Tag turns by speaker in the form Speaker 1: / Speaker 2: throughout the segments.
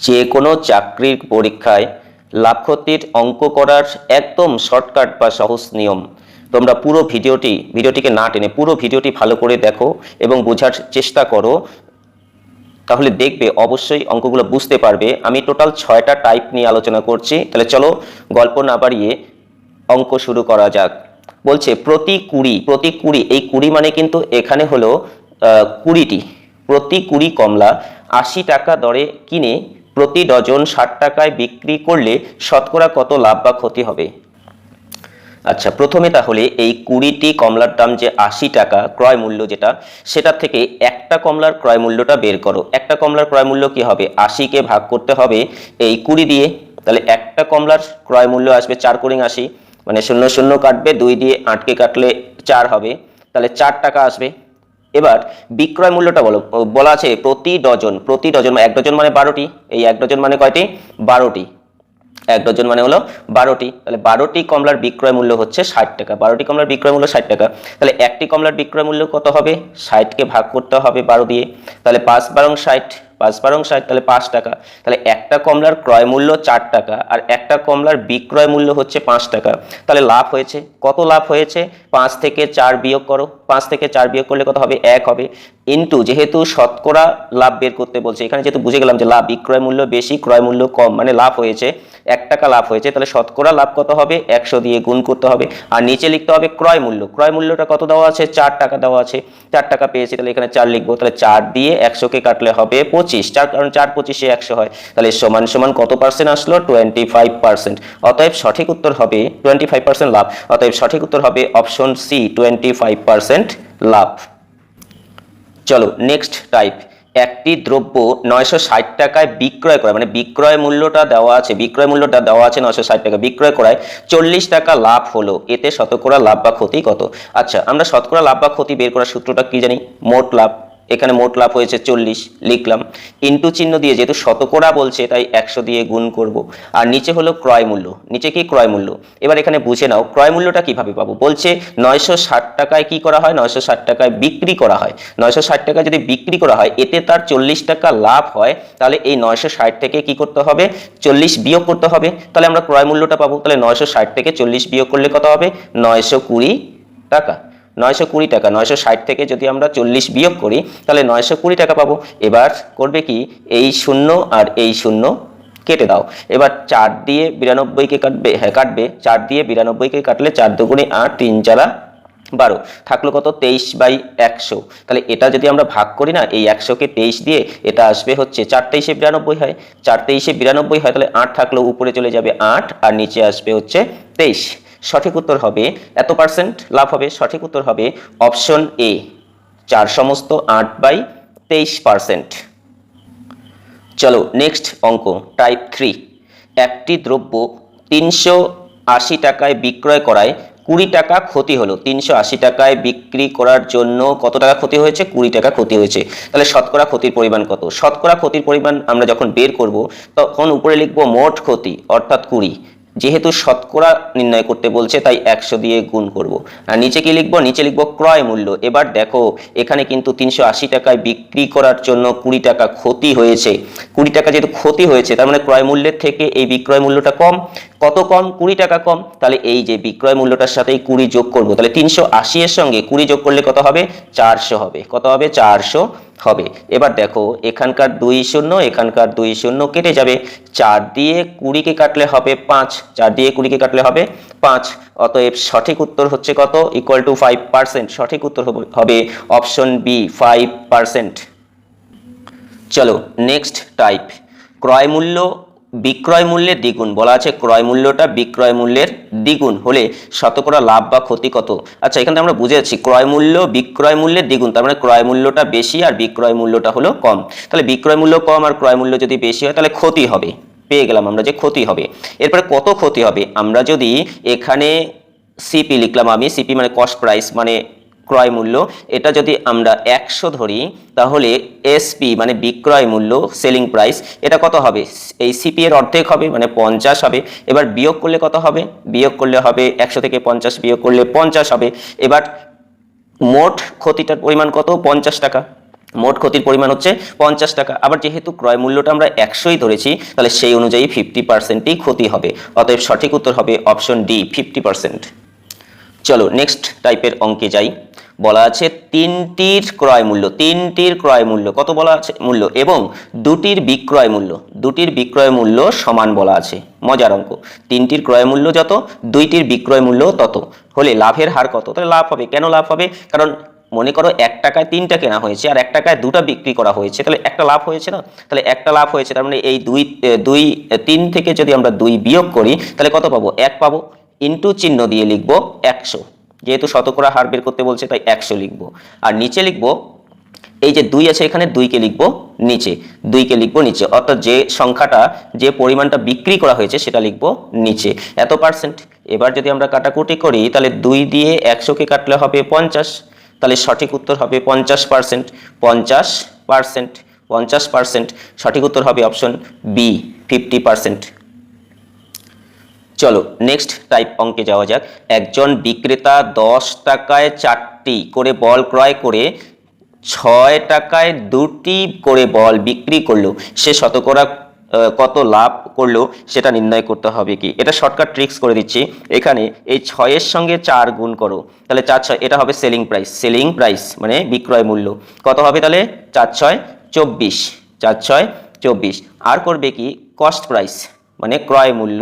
Speaker 1: যে কোনো চাকরির পরীক্ষায় লাভ ক্ষতির অঙ্ক করার একদম শর্টকাট বা সহজ নিয়ম। তোমরা পুরো ভিডিওটি, ভিডিওটিকে না টেনে পুরো ভিডিওটি ভালো করে দেখো এবং বোঝার চেষ্টা করো। তাহলে দেখবে অবশ্যই অঙ্কগুলো বুঝতে পারবে। আমি টোটাল ছয়টা টাইপ নিয়ে আলোচনা করছি। তাহলে চলো গল্প না বাড়িয়ে অঙ্ক শুরু করা যাক। বলছে, প্রতি কুড়ি প্রতি কুড়ি, এই কুড়ি মানে কিন্তু এখানে হলো কুড়িটি। প্রতি কুড়ি কমলা আশি টাকা দরে কিনে প্রতি ডজন ষাট টাকায় বিক্রি করলে শতকরা কত লাভ বা ক্ষতি হবে? আচ্ছা প্রথমে তাহলে এই কুড়িটি কমলার দাম যে আশি টাকা ক্রয় মূল্য যেটা, সেটা থেকে একটা কমলার ক্রয় মূল্যটা বের করো। একটা কমলার ক্রয় মূল্য কি হবে? আশিকে ভাগ করতে হবে এই কুড়ি দিয়ে, তাহলে একটা কমলার ক্রয় মূল্য আসবে চার কুড়ি আশি মানে শূন্য শূন্য কাটবে, দুই দিয়ে আটকে কাটলে চার হবে, তাহলে চার টাকা আসবে। এবার বিক্রয় মূল্যটা বলো, বলা আছে প্রতি ডজন প্রতি ডজন মানে এক ডজন মানে বারোটি, এই এক ডজন মানে কয়টি? বারোটি। এক ডজন মানে হলো বারোটি। তাহলে বারোটি কমলার বিক্রয় মূল্য হচ্ছে ষাট টাকা। বারোটি কমলার বিক্রয় মূল্য ষাট টাকা। তাহলে একটি কমলার বিক্রয় মূল্য কত হবে? ষাটকে ভাগ করতে হবে বারো দিয়ে। তাহলে পাঁচ বারং ষাট পাঁচ বারং ষাট, তাহলে পাঁচ টাকা। তাহলে একটা কমলার ক্রয় মূল্য চার টাকা আর একটা কমলার বিক্রয় মূল্য হচ্ছে পাঁচ টাকা। তাহলে লাভ হয়েছে। কত লাভ হয়েছে? পাঁচ থেকে চার বিয়োগ করো। পাঁচ থেকে চার বিয়োগ করলে কত হবে? এক হবে। ইন্টু যেহেতু শতকরা লাভ বের করতে বলছে, এখানে যেহেতু বুঝে গেলাম যে লাভ বিক্রয় মূল্য বেশি, ক্রয় মূল্য কম মানে লাভ হয়েছে, এক টাকা লাভ হয়েছে, তাহলে শতকরা লাভ কত হবে? একশো দিয়ে গুণ করতে হবে। আর নিচে লিখতে হবে ক্রয় মূল্য। ক্রয় মূল্যটা কত দেওয়া আছে? চার টাকা দেওয়া আছে। চার টাকা পেয়েছি, তাহলে এখানে চার লিখব। তাহলে চার দিয়ে একশোকে কাটলে হবে পঁচিশ। চার, কারণ চার পঁচিশে একশো হয়। তাহলে সমান সমান কত পার্সেন্ট আসলো? টোয়েন্টি ফাইভ পার্সেন্ট অতএব সঠিক উত্তর হবে টোয়েন্টি ফাইভ পার্সেন্ট লাভ। অতএব সঠিক উত্তর হবে option C twenty five percent লাভ। চলো নেক্সট টাইপ একটি দ্রব্য নয়শো ষাট টাকায় বিক্রয় করা মানে বিক্রয় মূল্যটা দেওয়া আছে, বিক্রয় মূল্যটা দেওয়া আছে নয়শো ষাট টাকা। বিক্রয় করায় চল্লিশ টাকা লাভ হলো। এতে শতকরা লাভ বা ক্ষতি কত? আচ্ছা আমরা শতকরা লাভ বা ক্ষতি বের করার সূত্রটা কি জানি? মোট লাভ। এখানে মোট লাভ হয়েছে চল্লিশ, লিখলাম। ইন্টু চিহ্ন দিয়ে যেহেতু শতকরা বলছে, তাই একশো দিয়ে গুণ করব। আর নিচে হলো ক্রয় মূল্য। নিচে কি ক্রয় মূল্য? এবার এখানে বুঝে নাও, ক্রয় মূল্যটা কীভাবে পাবো? বলছে নয়শো ষাট টাকায় কি করা হয়? নয়শো ষাট টাকায় বিক্রি করা হয়। নয়শো ষাট টাকা যদি বিক্রি করা হয়, এতে তার চল্লিশ টাকা লাভ হয়। তাহলে এই নয়শো ষাট থেকে কি করতে হবে? চল্লিশ বিয়োগ করতে হবে। তাহলে আমরা ক্রয় মূল্যটা পাবো। তাহলে নয়শো ষাট থেকে চল্লিশ বিয়োগ করলে কত হবে? নয়শো কুড়ি টাকা। নয়শো কুড়ি টাকা, নয়শো ষাট থেকে যদি আমরা চল্লিশ বিয়োগ করি, তাহলে নয়শো কুড়ি টাকা পাবো। এবার করবে কি? এই শূন্য আর এই শূন্য কেটে দাও। এবার চার দিয়ে বিরানব্বইকে কাটবে? হ্যাঁ কাটবে। চার দিয়ে বিরানব্বইকে কাটলে চার দুগুণে আট, তিন চারা বারো। থাকল কত? তেইশ বাই একশো। তাহলে এটা যদি আমরা ভাগ করি না, এই একশোকে তেইশ দিয়ে এটা আসবে হচ্ছে চার তেইশে বিরানব্বই হয়। চার তেইশে বিরানব্বই হয়, তাহলে আট থাকলেও উপরে চলে যাবে আট, আর নিচে আসবে হচ্ছে তেইশ। সঠিক উত্তর হবে, এত পার্সেন্ট লাভ হবে, সঠিক উত্তর হবে অপশন এ চার সমস্ত আট বাই তেইশ পার্সেন্ট চলো নেক্সট অঙ্ক টাইপ থ্রি একটি দ্রব্য তিনশো আশি টাকায় বিক্রয় করায় কুড়ি টাকা ক্ষতি হলো। তিনশো আশি টাকায় বিক্রি করার জন্য কত টাকা ক্ষতি হয়েছে? কুড়ি টাকা ক্ষতি হয়েছে। তাহলে শতকরা ক্ষতির পরিমাণ কত? শতকরা ক্ষতির পরিমাণ আমরা যখন বের করব, তখন উপরে লিখব মোট ক্ষতি, অর্থাৎ কুড়ি। যেহেতু শতকরা নির্ণয় করতে বলছে, তাই একশো দিয়ে গুণ করব। আর নিচে কি লিখব? নিচে লিখব ক্রয় মূল্য। এবার দেখো, এখানে কিন্তু তিনশো আশি টাকায় বিক্রি করার জন্য কুড়ি টাকা ক্ষতি হয়েছে। কুড়ি টাকা যেহেতু ক্ষতি হয়েছে, তার মানে ক্রয় মূল্যের থেকে এই বিক্রয় মূল্যটা কম। কত কম? কুড়ি টাকা কম। তাহলে এই যে বিক্রয় মূল্যটার সাথে এই কুড়ি যোগ করব। তাহলে তিনশো আশি এর সঙ্গে কুড়ি যোগ করলে কত হবে? চারশো হবে। কত হবে? চারশো হবে। এবার দেখো, এখানকার দুই শূন্য, এখানকার দুই শূন্য কেটে যাবে। চার দিয়ে কুড়িকে কাটলে হবে পাঁচ, চার দিয়ে কুড়িকে কাটলে হবে পাঁচ। অতএব সঠিক উত্তর হচ্ছে কত? ইকুয়াল টু ফাইভ পার্সেন্ট সঠিক উত্তর হবে- অপশন বি ফাইভ পার্সেন্ট চলো নেক্সট টাইপ ক্রয় মূল্য বিক্রয় মূল্যের দ্বিগুণ। বলা আছে ক্রয় মূল্যটা বিক্রয় মূল্যের দ্বিগুণ হলে শতকরা লাভ বা ক্ষতি কত? আচ্ছা এখানে আমরা বুঝে যাচ্ছি, ক্রয় মূল্য বিক্রয় মূল্যের দ্বিগুণ, তার মানে ক্রয় মূল্যটা বেশি আর বিক্রয় মূল্যটা হলো কম। তাহলে বিক্রয় মূল্য কম আর ক্রয় মূল্য যদি বেশি হয়, তাহলে ক্ষতি হবে। পেয়ে গেলাম আমরা যে ক্ষতি হবে। এরপরে কত ক্ষতি হবে? আমরা যদি এখানে সিপি লিখলাম আমি সিপি মানে কস্ট প্রাইস মানে ক্রয় মূল্য, এটা যদি আমরা একশো ধরি, তাহলে এসপি মানে বিক্রয় মূল্য সেলিং প্রাইস এটা কত হবে? এই সিপি এর অর্ধেক হবে মানে পঞ্চাশ হবে। এবার বিয়োগ করলে কত হবে? বিয়োগ করলে হবে একশো থেকে পঞ্চাশ, বিয়োগ করলে পঞ্চাশ হবে। এবার মোট ক্ষতিটার পরিমাণ কত? পঞ্চাশ টাকা। মোট ক্ষতির পরিমাণ হচ্ছে পঞ্চাশ টাকা। আবার যেহেতু ক্রয় মূল্যটা আমরা একশোই ধরেছি, তাহলে সেই অনুযায়ী ফিফটি পার্সেন্টই ক্ষতি হবে। অতএব সঠিক উত্তর হবে অপশন ডি ফিফটি পার্সেন্ট চলো নেক্সট টাইপের অঙ্কে যাই। বলা আছে তিনটির ক্রয় মূল্য, তিনটির ক্রয় মূল্য, কত বলা আছে মূল্য? এবং দুটির বিক্রয় মূল্য, দুটির বিক্রয় মূল্য সমান বলা আছে, মজার অঙ্ক। তিনটির ক্রয় মূল্য যত, দুইটির বিক্রয় মূল্য তত। হলে লাভের হার কত? তাহলে লাভ হবে। কেন লাভ হবে? কারণ মনে করো এক টাকায় তিনটা কেনা হয়েছে, আর এক টাকায় দুটা বিক্রি করা হয়েছে, তাহলে একটা লাভ হয়েছে না? তাহলে একটা লাভ হয়েছে, তার মানে এই দুই দুই তিন থেকে যদি আমরা দুই বিয়োগ করি, তাহলে কত পাবো? এক পাবো। ইন্টু চিহ্ন দিয়ে লিখব একশো। যেহেতু শতকরা হার বের করতে বলছে, তাই একশো লিখব। আর নিচে লিখব, এই যে দুই আছে এখানে, দুইকে লিখব নিচে, দুইকে লিখব নিচে। অর্থাৎ যে সংখ্যাটা, যে পরিমাণটা বিক্রি করা হয়েছে, সেটা লিখব নিচে। এত পার্সেন্ট এবার যদি আমরা কাটাকুটি করি, তাহলে দুই দিয়ে একশোকে কাটলে হবে পঞ্চাশ। তাহলে সঠিক উত্তর হবে পঞ্চাশ পার্সেন্ট পঞ্চাশ পার্সেন্ট পঞ্চাশ পার্সেন্ট সঠিক উত্তর হবে অপশন বি ফিফটি পার্সেন্ট চলো নেক্সট টাইপ অঙ্কে যাওয়া যাক। একজন বিক্রেতা দশ টাকায় চারটি করে বল ক্রয় করে ছয় টাকায় দুটি করে বল বিক্রি করল। সে শতকরা কত লাভ করল সেটা নির্ণয় করতে হবে কি? এটা শর্টকাট ট্রিক্স করে দিচ্ছি। এখানে এই ছয়ের সঙ্গে চার গুণ করো। তাহলে চার ছয়, এটা হবে সেলিং প্রাইস সেলিং প্রাইস মানে বিক্রয় মূল্য। কত হবে তাহলে? চার ছয়, চব্বিশ। চার ছয়, চব্বিশ। আর করবে কি? কস্ট প্রাইস মানে ক্রয় মূল্য,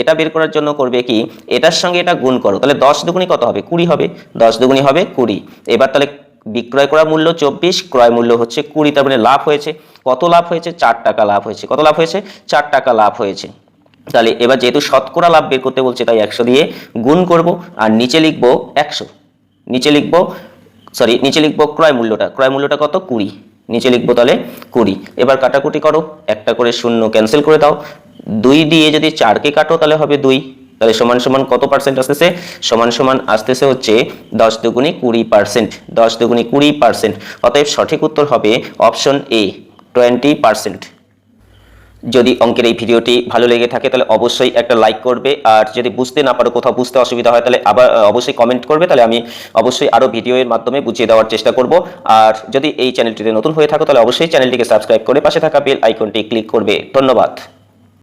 Speaker 1: এটা বের করার জন্য করবে কি? এটার সঙ্গে এটা গুণ করো, তাহলে দশ দুগুণি কত হবে? কুড়ি হবে। দশ দুগুণি হবে কুড়ি। এবার তাহলে বিক্রয় করা মূল্য চব্বিশ, ক্রয় মূল্য হচ্ছে কুড়ি, তার মানে লাভ হয়েছে। কত লাভ হয়েছে? চার টাকা লাভ হয়েছে। কত লাভ হয়েছে? চার টাকা লাভ হয়েছে। তাহলে এবার যেহেতু শতকরা লাভ বের করতে বলছে, তাই একশো দিয়ে গুণ করব, আর নিচে লিখব একশো। নিচে লিখব সরি নিচে লিখব ক্রয় মূল্যটা। ক্রয় মূল্যটা কত? কুড়ি। নিচে লিখব তাহলে কুড়ি। এবার কাটাকুটি করো, একটা করে শূন্য ক্যান্সেল করে দাও। দুই দিয়ে যদি চারকে কাটো, তাহলে হবে দুই। তাহলে সমান সমান কত পার্সেন্ট আসতেছে? সমান সমান আসতেছে হচ্ছে দশ দুগুণি কুড়ি পার্সেন্ট দশ দুগুণি কুড়ি পার্সেন্ট অতএব সঠিক উত্তর হবে অপশন এ টোয়েন্টি পার্সেন্ট যদি অঙ্কের এই ভিডিওটি ভালো লেগে থাকে, তাহলে অবশ্যই একটা লাইক করবে। আর যদি বুঝতে না পারো কোথাও বুঝতে অসুবিধা হয়, তাহলে আবার অবশ্যই কমেন্ট করবে। তাহলে আমি অবশ্যই আরও ভিডিওর মাধ্যমে বুঝিয়ে দেওয়ার চেষ্টা করব। আর যদি এই চ্যানেলটিতে নতুন হয়ে থাকো, তাহলে অবশ্যই চ্যানেলটিকে সাবস্ক্রাইব করে পাশে থাকা বেল আইকনটি ক্লিক করবে। ধন্যবাদ।